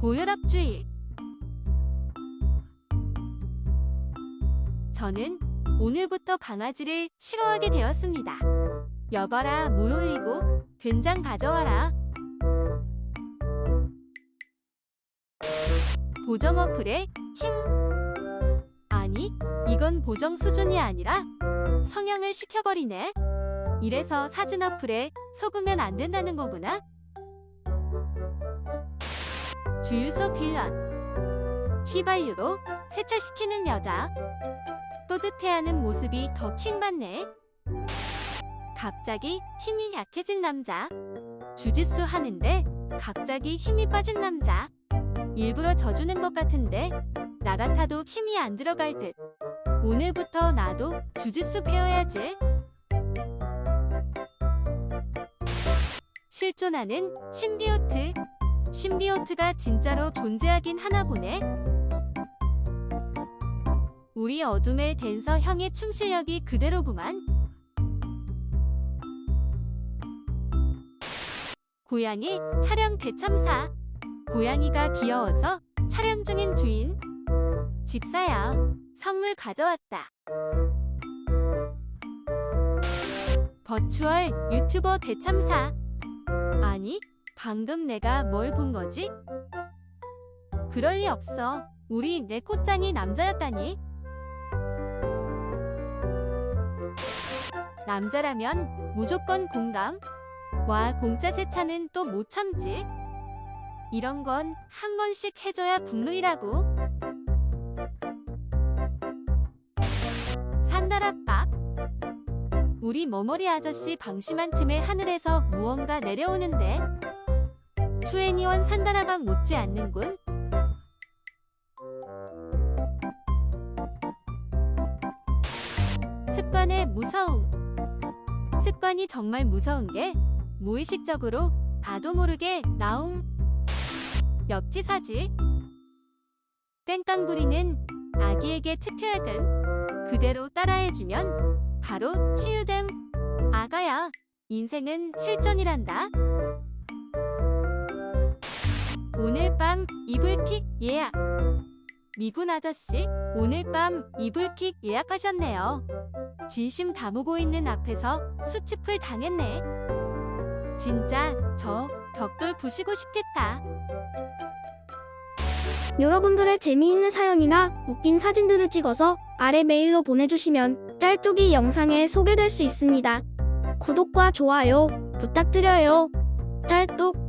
고혈압주의. 저는 오늘부터 강아지를 싫어하게 되었습니다. 여봐라, 물 올리고 된장 가져와라. 보정 어플에 힘. 아니, 이건 보정 수준이 아니라 성형을 시켜버리네. 이래서 사진 어플에 속으면 안 된다는 거구나. 주유소 빌런. 휘발유로 세차시키는 여자. 뿌듯해하는 모습이 더 킹받네. 갑자기 힘이 약해진 남자. 주짓수 하는데 갑자기 힘이 빠진 남자. 일부러 져주는 것 같은데 나 같아도 힘이 안 들어갈 듯. 오늘부터 나도 주짓수 배워야지. 실존하는 신비오트. 신비오트가 진짜로 존재하긴 하나 보네. 우리 어둠의 댄서 형의 춤 실력이 그대로구만. 고양이 촬영 대참사. 고양이가 귀여워서 촬영 중인 주인. 집사야, 선물 가져왔다. 버추얼 유튜버 대참사. 아니, 방금 내가 뭘 본 거지? 그럴 리 없어. 우리 내 코짱이 남자였다니. 남자라면 무조건 공감. 와, 공짜 세차는 또 못 참지. 이런 건 한 번씩 해줘야 국룰이라고. 산다라밥. 우리 머머리 아저씨 방심한 틈에 하늘에서 무언가 내려오는데. 투애니원 산다라밥 못지 않는군. 습관의 무서움. 습관이 정말 무서운 게 무의식적으로 나도 모르게 나옴. 역지사지. 땡깡 부리는 아기에게 특효약은 그대로 따라해주면 바로 치유됨. 아가야, 인생은 실전이란다. 오늘 밤 이불킥 예약. 미군 아저씨, 오늘 밤 이불킥 예약하셨네요. 진심 다무고 있는 앞에서 수치풀 당했네. 진짜 저 벽돌 부시고 싶겠다. 여러분들의 재미있는 사연이나 웃긴 사진들을 찍어서 아래 메일로 보내주시면 짤뚜기 영상에 소개될 수 있습니다. 구독과 좋아요 부탁드려요. 짤뚝